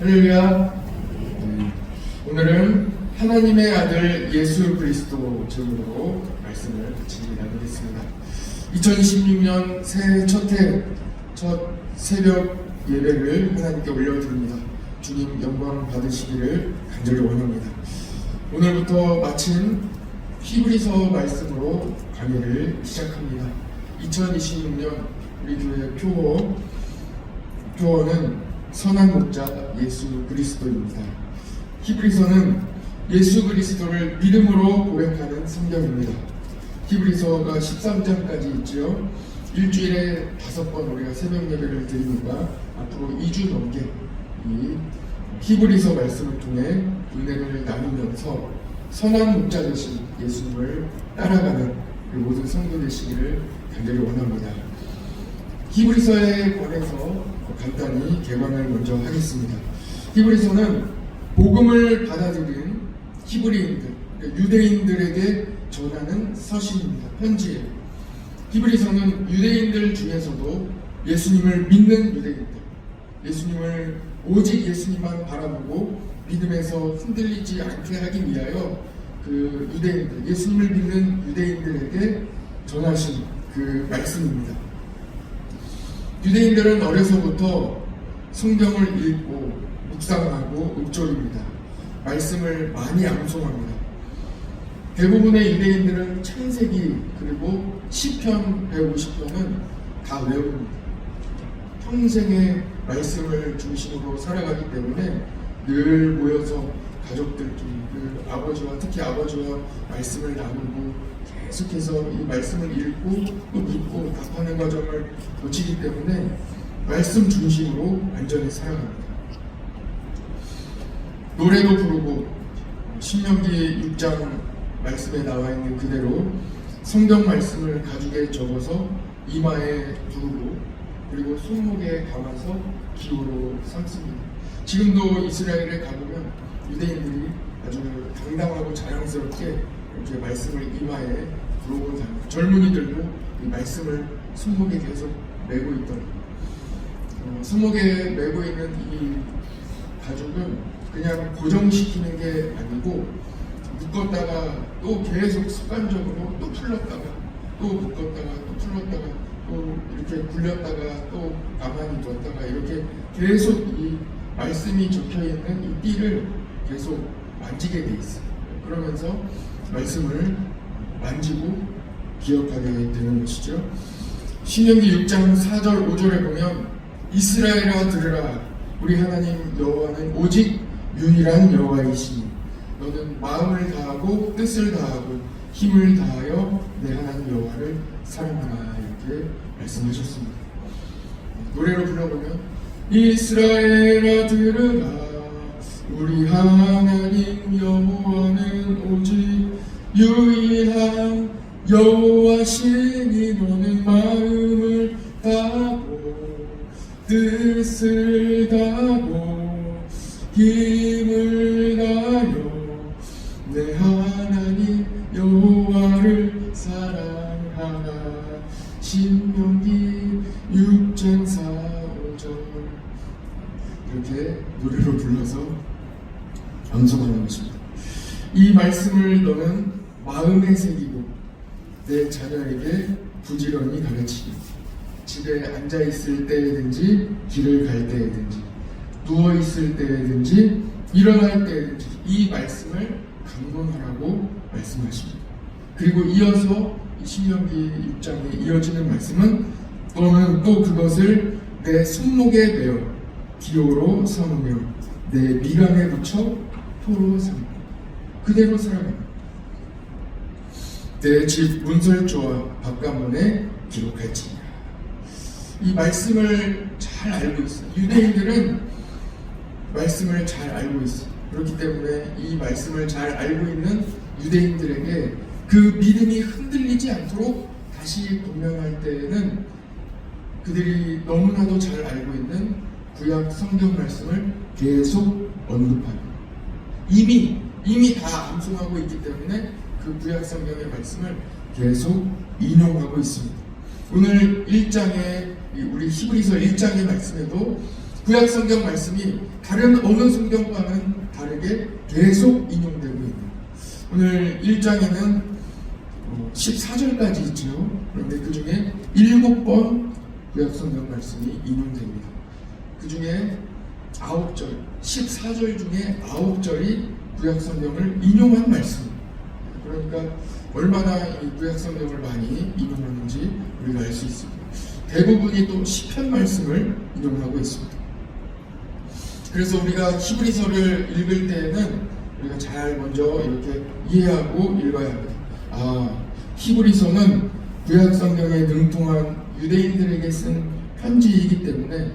할렐루야. 네. 오늘은 하나님의 아들 예수 그리스도 제목으로 말씀을 같이 나누겠습니다. 2016년 새해 첫해 첫 새벽 예배를 하나님께 올려드립니다. 주님 영광 받으시기를 간절히 원합니다. 오늘부터 마친 히브리서 말씀으로 강의를 시작합니다. 2026년 우리 교회 표어 표어는 선한 목자 예수 그리스도입니다. 히브리서는 예수 그리스도를 믿음으로 고백하는 성경입니다. 히브리서가 13장까지 있지요. 일주일에 다섯 번 우리가 새벽 예배를 드리니까 앞으로 2주 넘게 이 히브리서 말씀을 통해 은혜를 나누면서 선한 목자 되신 예수님을 따라가는 우리 모든 성도 되시기를 간절히 원합니다. 히브리서에 관해서 간단히 개관을 먼저 하겠습니다. 히브리서는 복음을 받아들인 히브리인들, 그러니까 유대인들에게 전하는 서신입니다. 편지예요. 히브리서는 유대인들 중에서도 예수님을 믿는 유대인들, 예수님을 오직 예수님만 바라보고 믿음에서 흔들리지 않게 하기 위하여 그 유대인들, 예수님을 믿는 유대인들에게 전하신 그 말씀입니다. 유대인들은 어려서부터 성경을 읽고 묵상하고 읊조립니다. 말씀을 많이 암송합니다. 대부분의 유대인들은 창세기 그리고 시편 150편은 다 외웁니다. 평생의 말씀을 중심으로 살아가기 때문에 늘 모여서 가족들끼리 그 아버지와 특히 아버지와 말씀을 나누고 계속해서 이 말씀을 읽고 또 묻고 답하는 과정을 거치기 때문에 말씀 중심으로 완전히 살아갑니다. 노래도 부르고 신명기 6장 말씀에 나와 있는 그대로 성경 말씀을 가죽에 적어서 이마에 두르고 그리고 손목에 감아서 기호로 삼습니다. 지금도 이스라엘에 가보면 유대인들이 아주 당당하고 자랑스럽게 이렇게 말씀을 이마에 두르고 다닙니다. 젊은이들도 이 말씀을 손목에 계속 메고 있던 어, 손목에 메고 있는 이 가죽은 그냥 고정시키는 게 아니고 묶었다가 또 계속 습관적으로 또 풀렀다가 또 묶었다가 또 풀렀다가 또 이렇게 굴렸다가 또 가만히 뒀다가 이렇게 계속 이 말씀이 적혀 있는 이 띠를 계속 만지게 돼 있어요. 그러면서 말씀을 만지고 기억하게 되는 것이죠. 신명기 6장 4절 5절에 보면 이스라엘아 들으라 우리 하나님 여호와는 오직 유일한 여호와이시니 너는 마음을 다하고 뜻을 다하고 힘을 다하여 내 하나님 여호와를 사랑하라 이렇게 말씀하셨습니다. 노래로 불러보면 이스라엘아 들으라 우리 하나님 여호와는 오직 유일한 여호와시니 너는 마음을 다하고 뜻을 다하고 내 자녀에게 부지런히 가르치기 집에 앉아 있을 때든지 길을 갈 때든지 누워 있을 때든지 일어날 때든지 이 말씀을 강론하라고 말씀하십니다. 그리고 이어서 이 신명기 6장에 이어지는 말씀은 너는 또 그것을 내 손목에 매어 기호로 삼으며 내 미간에 붙여 표로 삼고 그대로 살아갑니다. 내 집 문설주와 바깥문에 기록할지니라. 이 말씀을 잘 알고 있어요. 유대인들은 말씀을 잘 알고 있어요. 그렇기 때문에 이 말씀을 잘 알고 있는 유대인들에게 그 믿음이 흔들리지 않도록 다시 분명할 때에는 그들이 너무나도 잘 알고 있는 구약 성경 말씀을 계속 언급합니다. 이미 이미 다 암송하고 있기 때문에 그 구약 성경의 말씀을 계속 인용하고 있습니다. 오늘 1장에 우리 히브리서 1장의 말씀에도 구약 성경 말씀이 다른 어느 성경과는 다르게 계속 인용되고 있는 오늘 1장에는 14절까지 있죠. 그런데 그 중에 7번 구약 성경 말씀이 인용됩니다. 그 중에 9절, 14절 중에 9절이 구약 성경을 인용한 말씀. 그러니까 얼마나 이 구약 성경을 많이 인용하는지 우리가 알 수 있습니다. 대부분이 또 시편 말씀을 인용하고 있습니다. 그래서 우리가 히브리서를 읽을 때에는 우리가 잘 먼저 이렇게 이해하고 읽어야 합니다. 아, 히브리서는 구약 성경에 능통한 유대인들에게 쓴 편지이기 때문에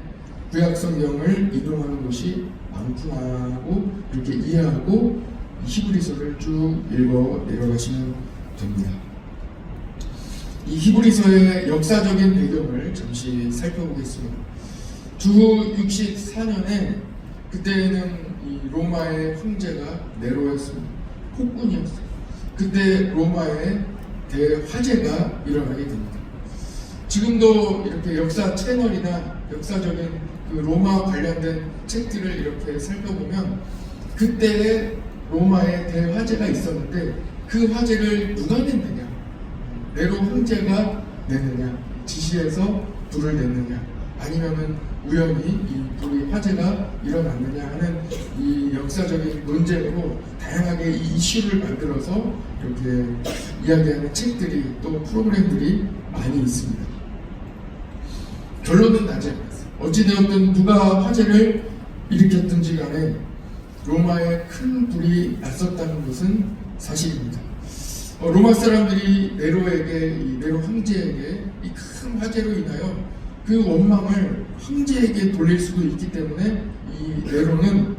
구약 성경을 인용하는 곳이 많구나 하고 이렇게 이해하고 히브리서를 쭉 읽어 내려가시면 됩니다. 이 히브리서의 역사적인 배경을 잠시 살펴보겠습니다. 주 64년에 그때는 이 로마의 황제가 네로였습니다. 폭군이었어요. 그때 로마에 대화재가 일어나게 됩니다. 지금도 이렇게 역사 채널이나 역사적인 그 로마 관련된 책들을 이렇게 살펴보면 그때의 로마에 대화재가 있었는데 그 화재를 누가 냈느냐? 네로 황제가 냈느냐? 지시해서 불을 냈느냐? 아니면은 우연히 이 불이 화재가 일어났느냐 하는 이 역사적인 논쟁으로 다양하게 이 이슈를 만들어서 이렇게 이야기하는 책들이 또 프로그램들이 많이 있습니다. 결론은 나지 않았어요. 어찌되었든 누가 화재를 일으켰든지 간에 로마에 큰 불이 났었다는 것은 사실입니다. 어, 로마 사람들이 네로에게 이 네로 황제에게 이 큰 화재로 인하여 그 원망을 황제에게 돌릴 수도 있기 때문에 이 네로는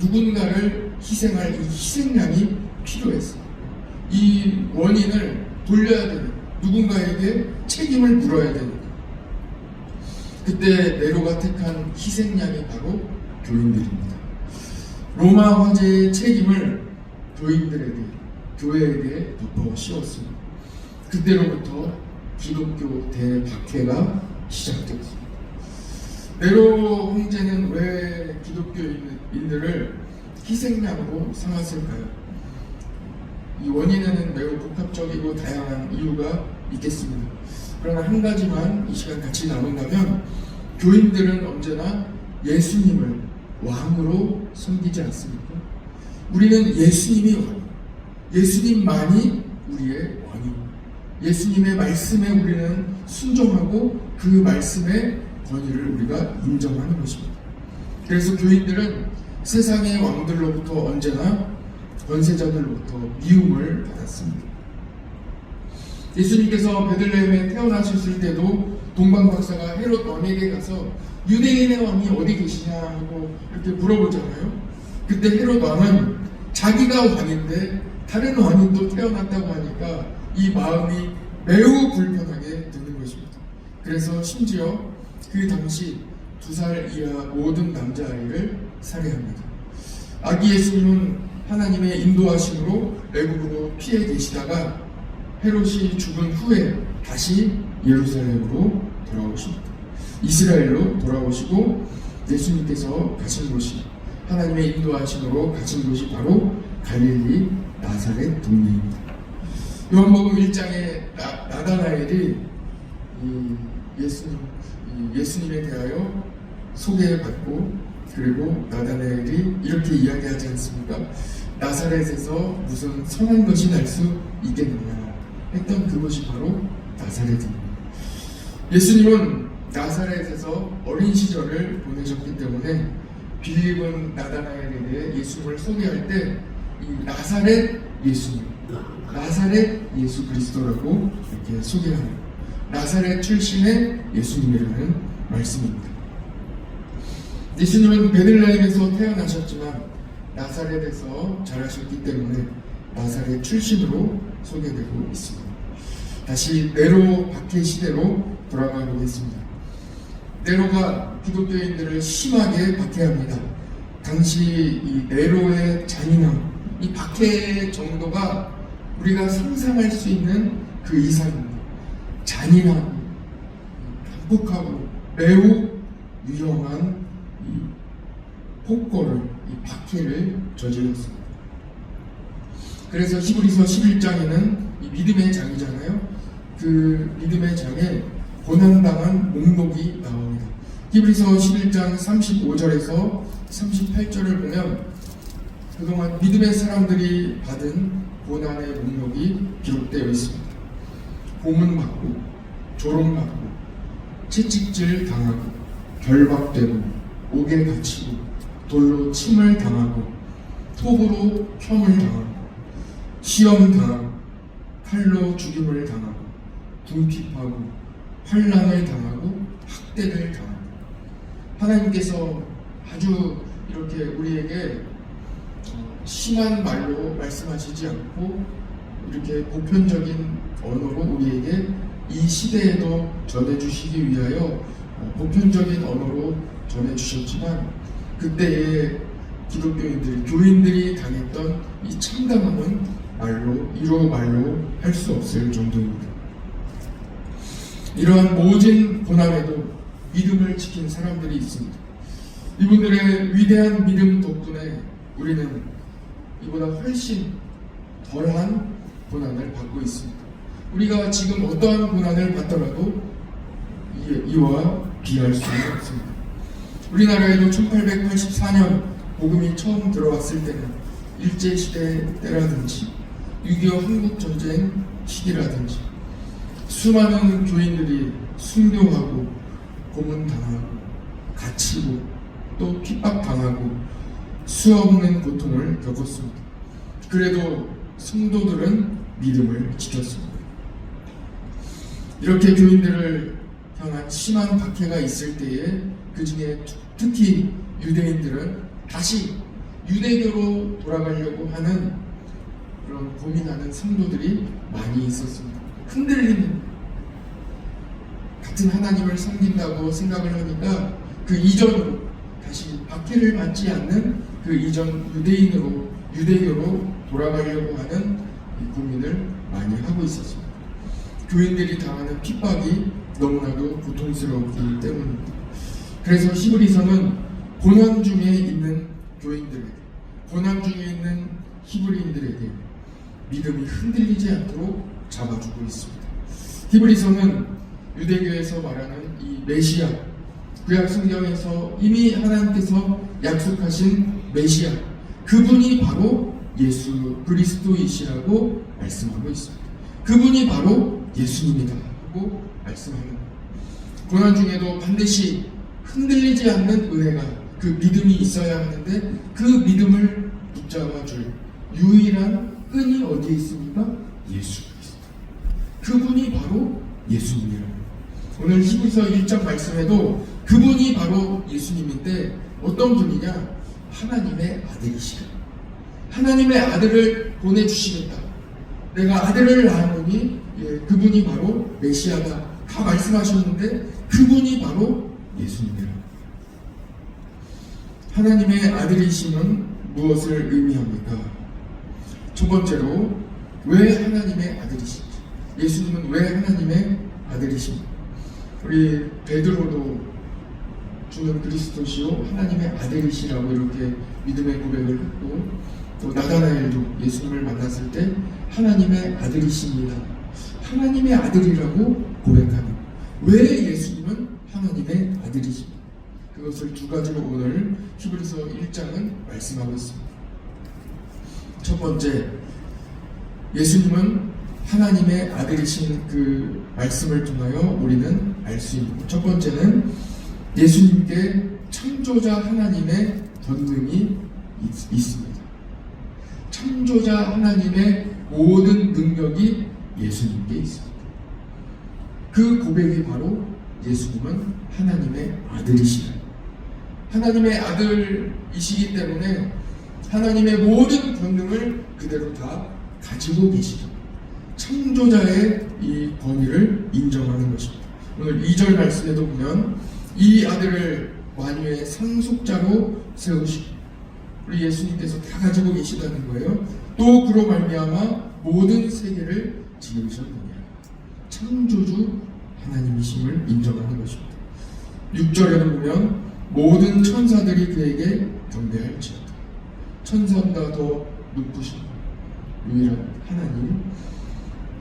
누군가를 희생할 이 희생양이 필요했어요. 이 원인을 돌려야 되는 누군가에게 책임을 물어야 되는 그때 네로가 택한 희생양이 바로 교인들입니다. 로마 황제의 책임을 교인들에게 교회에게 덮어 씌웠습니다. 그때로부터 기독교 대박해가 시작되었습니다. 네로 황제는 왜 기독교인들을 희생양으로 삼았을까요? 이 원인에는 매우 복합적이고 다양한 이유가 있겠습니다. 그러나 한 가지만 이 시간 같이 나눈다면 교인들은 언제나 예수님을 왕으로 섬기지 않습니까? 우리는 예수님이 왕, 예수님만이 우리의 왕입니다. 예수님의 말씀에 우리는 순종하고 그 말씀의 권위를 우리가 인정하는 것입니다. 그래서 교인들은 세상의 왕들로부터 언제나 권세자들로부터 미움을 받았습니다. 예수님께서 베들레헴에 태어나셨을 때도 동방 박사가 헤롯 왕에게 가서 유대인의 왕이 어디 계시냐 하고 이렇게 물어보잖아요. 그때 헤롯 왕은 자기가 왕인데 다른 또 태어났다고 하니까 이 마음이 매우 불편하게 드는 것입니다. 그래서 심지어 그 당시 두 살 이하 모든 남자아이를 살해합니다. 아기 예수님은 하나님의 인도하심으로 외국으로 피해 계시다가 헤롯이 죽은 후에 다시 예루살렘으로 돌아오십니다. 이스라엘로 돌아오시고 예수님께서 가신 곳이 하나님의 인도하심으로 가신 곳이 바로 갈릴리 나사렛 동네입니다. 요한복음 1장에 나, 나다나엘이 이 예수님 이 예수님에 대하여 소개받고 그리고 나다나엘이 이렇게 이야기하지 않습니까? 나사렛에서 무슨 선한 것이 날 수 있겠느냐 했던 그것이 바로 나사렛입니다. 예수님은 나사렛에서 어린 시절을 보내셨기 때문에 빌립은 나다나엘에게 예수님을 소개할 때 이 나사렛 예수님, 나사렛 예수 그리스도라고 이렇게 소개합니다. 나사렛 출신의 예수님이라는 말씀입니다. 예수님은 베들레헴에서 태어나셨지만 나사렛에서 자라셨기 때문에 나사렛 출신으로 소개되고 있습니다. 다시 네로 박해 시대로 돌아가 보겠습니다. 네로가 기독교인들을 심하게 박해합니다. 당시 이 네로의 잔인함, 이 박해 정도가 우리가 상상할 수 있는 그 이상입니다. 잔인함, 단폭하고 매우 위험한 이 폭거를 이 박해를 저질렀습니다. 그래서 히브리서 11장에는 이 믿음의 장이잖아요. 그 믿음의 장에 고난당한 목록이 나옵니다. 히브리서 11장 35절에서 38절을 보면 그동안 믿음의 사람들이 받은 고난의 목록이 기록되어 있습니다. 고문받고 조롱받고 채찍질 당하고 결박되고 옥에 갇히고 돌로 침을 당하고 톱으로 평을 당하고 시험 당하고 칼로 죽임을 당하고 궁핍하고 환란을 당하고 학대를 당하고 하나님께서 아주 이렇게 우리에게 어, 심한 말로 말씀하시지 않고 이렇게 보편적인 언어로 우리에게 이 시대에도 전해주시기 위하여 어, 보편적인 언어로 전해주셨지만 그때의 기독교인들이 교인들이 당했던 이 참담함은 말로 이로 말로 할 수 없을 정도입니다. 이러한 모진 고난에도 믿음을 지킨 사람들이 있습니다. 이분들의 위대한 믿음 덕분에 우리는 이보다 훨씬 덜한 고난을 받고 있습니다. 우리가 지금 어떠한 고난을 받더라도 이- 이와 비할 수는 없습니다. 우리나라에도 1884년 복음이 처음 들어왔을 때는 일제시대 때라든지 6.25 한국전쟁 시기라든지 수많은 교인들이 순교하고 고문당하고 갇히고 또 핍박당하고 수없는 고통을 겪었습니다. 그래도 성도들은 믿음을 지켰습니다. 이렇게 교인들을 향한 심한 박해가 있을 때에 그 중에 특히 유대인들은 다시 유대교로 돌아가려고 하는 그런 고민하는 성도들이 많이 있었습니다. 흔들리는 같은 하나님을 섬긴다고 생각을 하니까 그 이전으로 다시 박해를 받지 않는 그 이전 유대인으로 유대교로 돌아가려고 하는 이 고민을 많이 하고 있었습니다. 교인들이 당하는 핍박이 너무나도 고통스럽기 때문입니다. 그래서 히브리서는 고난 중에 있는 교인들에게, 고난 중에 있는 히브리인들에게 믿음이 흔들리지 않도록 잡아주고 있습니다. 히브리서는 유대교에서 말하는 이 메시아, 구약 성경에서 이미 하나님께서 약속하신 메시아, 그분이 바로 예수 그리스도이시라고 말씀하고 있습니다. 그분이 바로 예수님이다 하고 말씀합니다. 고난 중에도 반드시 흔들리지 않는 은혜가 그 믿음이 있어야 하는데 그 믿음을 붙잡아 줄 유일한 끈이 어디에 있습니까? 예수 그리스도. 그분이 바로 예수님이라고. 오늘 히브리서 1장 말씀에도 그분이 바로 예수님인데 어떤 분이냐? 하나님의 아들이시다. 하나님의 아들을 보내주시겠다. 내가 아들을 낳았노니 예, 그분이 바로 메시아다. 다 말씀하셨는데 그분이 바로 예수님이라. 하나님의 아들이심은 무엇을 의미합니까? 첫 번째로 왜 하나님의 아들이신지. 예수님은 왜 하나님의 아들이신지. 우리 베드로도 주는 그리스도시요 하나님의 아들이시라고 이렇게 믿음의 고백을 했고 또 나다나엘도 예수님을 만났을 때 하나님의 아들이십니다. 하나님의 아들이라고 고백하는 왜 예수님은 하나님의 아들이십니까? 그것을 두 가지로 오늘 히브리서 1장은 말씀하고 있습니다. 첫 번째 예수님은 하나님의 아들이신 그 말씀을 통하여 우리는 알 수 있는 첫 번째는 예수님께 창조자 하나님의 권능이 있, 있습니다. 창조자 하나님의 모든 능력이 예수님께 있습니다. 그 고백이 바로 예수님은 하나님의 아들이시다. 하나님의 아들이시기 때문에 하나님의 모든 권능을 그대로 다 가지고 계시다. 창조자의 이 권위를 인정하는 것입니다. 오늘 2절 말씀에도 보면 이 아들을 만유의 상속자로 세우시고 우리 예수님께서 다 가지고 계시다는 거예요. 또 그로 말미암아 모든 세계를 지으셨느냐. 창조주 하나님이심을 인정하는 것입니다. 6절에도 보면 모든 천사들이 그에게 경배할지어다. 천사보다 더 높으신 유일한 하나님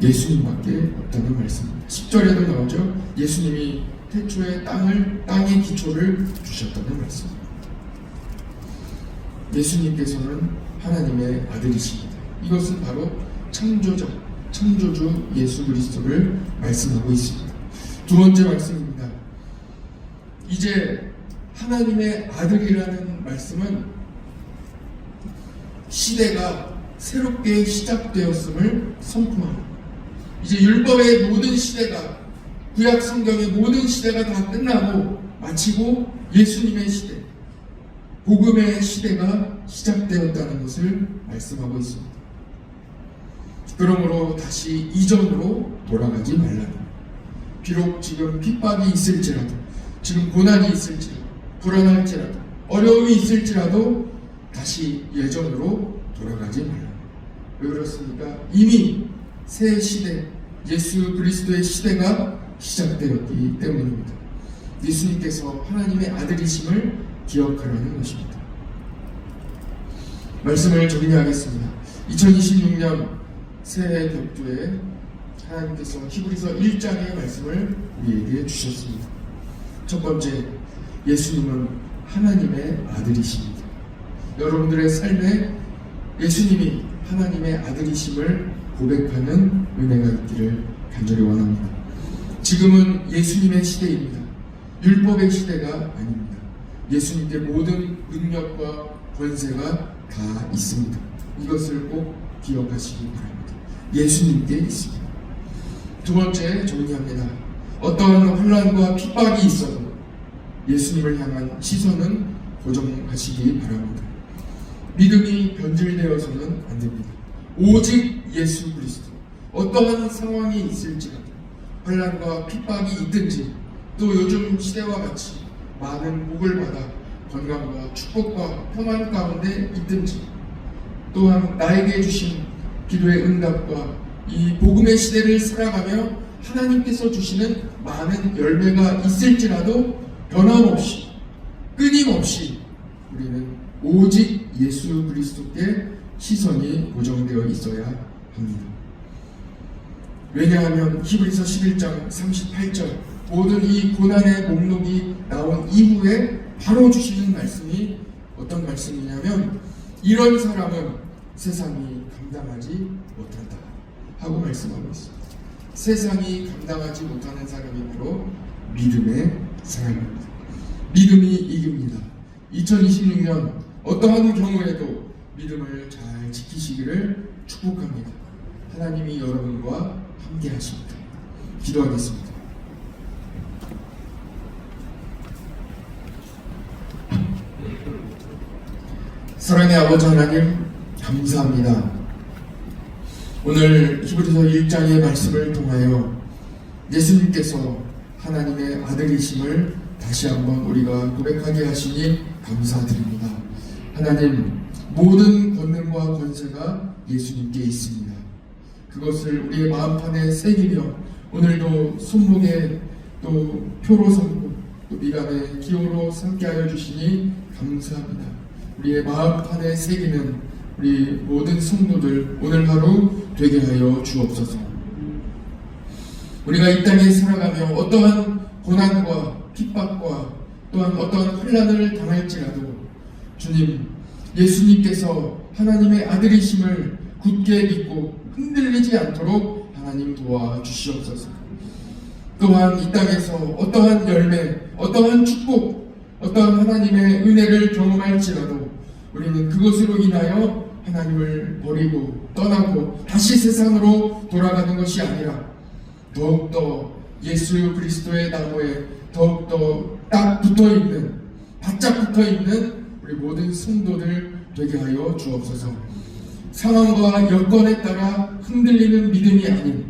예수님밖에 없다는 말씀입니다. 10절에도 나오죠. 예수님이 태초에 땅을 땅의 기초를 주셨다는 말씀입니다. 예수님께서는 하나님의 아들이십니다. 이것은 바로 창조자, 창조주 예수 그리스도를 말씀하고 있습니다. 두 번째 말씀입니다. 이제 하나님의 아들이라는 말씀은 시대가 새롭게 시작되었음을 선포합니다. 이제 율법의 모든 시대가 구약 성경의 모든 시대가 다 끝나고 마치고 예수님의 시대, 복음의 시대가 시작되었다는 것을 말씀하고 있습니다. 그러므로 다시 이전으로 돌아가지 말라. 비록 지금 핍박이 있을지라도, 지금 고난이 있을지라도, 불안할지라도, 어려움이 있을지라도 다시 예전으로 돌아가지 말라. 왜 그렇습니까? 이미 새 시대, 예수 그리스도의 시대가 시작되었기 때문입니다. 예수님께서 하나님의 아들이심을 기억하라는 것입니다. 말씀을 정리하겠습니다. 2026년 새해 격주에 하나님께서 히브리서 1장의 말씀을 우리에게 주셨습니다. 첫 번째, 예수님은 하나님의 아들이십니다. 여러분들의 삶에 예수님이 하나님의 아들이심을 고백하는 은혜가 있기를 간절히 원합니다. 지금은 예수님의 시대입니다. 율법의 시대가 아닙니다. 예수님께 모든 능력과 권세가 다 있습니다. 이것을 꼭 기억하시기 바랍니다. 예수님께 있습니다. 두 번째 정리합니다. 어떠한 혼란과 핍박이 있어도 예수님을 향한 시선은 고정하시기 바랍니다. 믿음이 변질되어서는 안 됩니다. 오직 예수 그리스도. 어떠한 상황이 있을지라도 환란과 핍박이 있든지 또 요즘 시대와 같이 많은 복을 받아 건강과 축복과 평안 가운데 있든지 또한 나에게 주신 기도의 응답과 이 복음의 시대를 살아가며 하나님께서 주시는 많은 열매가 있을지라도 변함없이 끊임없이 우리는 오직 예수 그리스도께 시선이 고정되어 있어야 합니다. 왜냐하면 히브리서 11장 38절 모든 이 고난의 목록이 나온 이후에 바로 주시는 말씀이 어떤 말씀이냐면 이런 사람은 세상이 감당하지 못한다 하고 말씀하고 있습니다. 세상이 감당하지 못하는 사람이 바로 믿음의 사람입니다. 믿음이 이깁니다. 2026년 어떠한 경우에도 믿음을 잘 지키시기를 축복합니다. 하나님이 여러분과 함께 하십니다. 기도하겠습니다. 사랑의 아버지 하나님 감사합니다. 오늘 히브리서 1장의 말씀을 통하여 예수님께서 하나님의 아들이심을 다시 한번 우리가 고백하게 하시니 감사드립니다. 하나님 모든 권능과 권세가 예수님께 있습니다. 그것을 우리의 마음판에 새기며 오늘도 손목에 또 표로 삼고 또 미간에 기호로 삼게 하여 주시니 감사합니다. 우리의 마음판에 새기는 우리 모든 성도들 오늘 하루 되게 하여 주옵소서. 우리가 이 땅에 살아가며 어떠한 고난과 핍박과 또한 어떠한 혼란을 당할지라도 주님 예수님께서 하나님의 아들이심을 굳게 믿고 흔들리지 않도록 하나님 도와 주시옵소서. 또한 이 땅에서 어떠한 열매, 어떠한 축복, 어떠한 하나님의 은혜를 경험할지라도 우리는 그것으로 인하여 하나님을 버리고 떠나고 다시 세상으로 돌아가는 것이 아니라 더욱더 예수 그리스도의 나무에 더욱더 딱 붙어 있는 바짝 붙어 있는 우리 모든 성도들 되게 하여 주옵소서. 상황과 여건에 따라 흔들리는 믿음이 아닌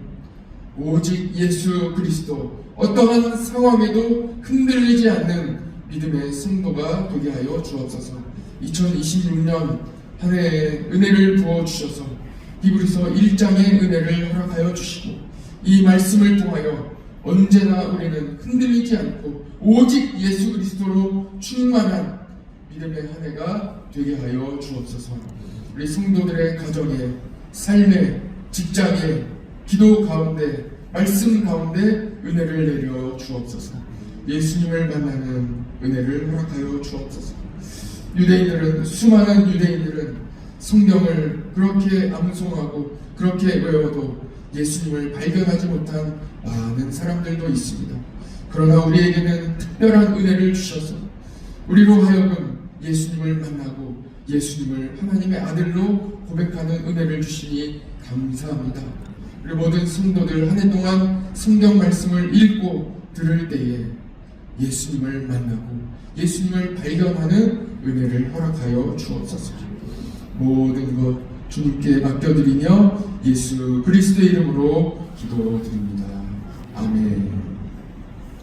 오직 예수 그리스도 어떠한 상황에도 흔들리지 않는 믿음의 성도가 되게 하여 주옵소서. 2026년 한 해의 은혜를 부어 주셔서 히브리서 1장의 은혜를 허락하여 주시고 이 말씀을 통하여 언제나 우리는 흔들리지 않고 오직 예수 그리스도로 충만한 믿음의 한 해가 되게 하여 주옵소서. 우리 성도들의 가정에, 삶에, 직장에, 기도 가운데, 말씀 가운데 은혜를 내려 주옵소서. 예수님을 만나는 은혜를 허락하여 주옵소서. 유대인들은 수많은 유대인들은 성경을 그렇게 암송하고 그렇게 외워도 예수님을 발견하지 못한 많은 사람들도 있습니다. 그러나 우리에게는 특별한 은혜를 주셔서 우리로 하여금 예수님을 만나고 예수님을 하나님의 아들로 고백하는 은혜를 주시니 감사합니다. 우리 모든 성도들 한 해 동안 성경 말씀을 읽고 들을 때에 예수님을 만나고 예수님을 발견하는 은혜를 허락하여 주옵소서. 모든 것 주님께 맡겨드리며 예수 그리스도의 이름으로 기도드립니다. 아멘.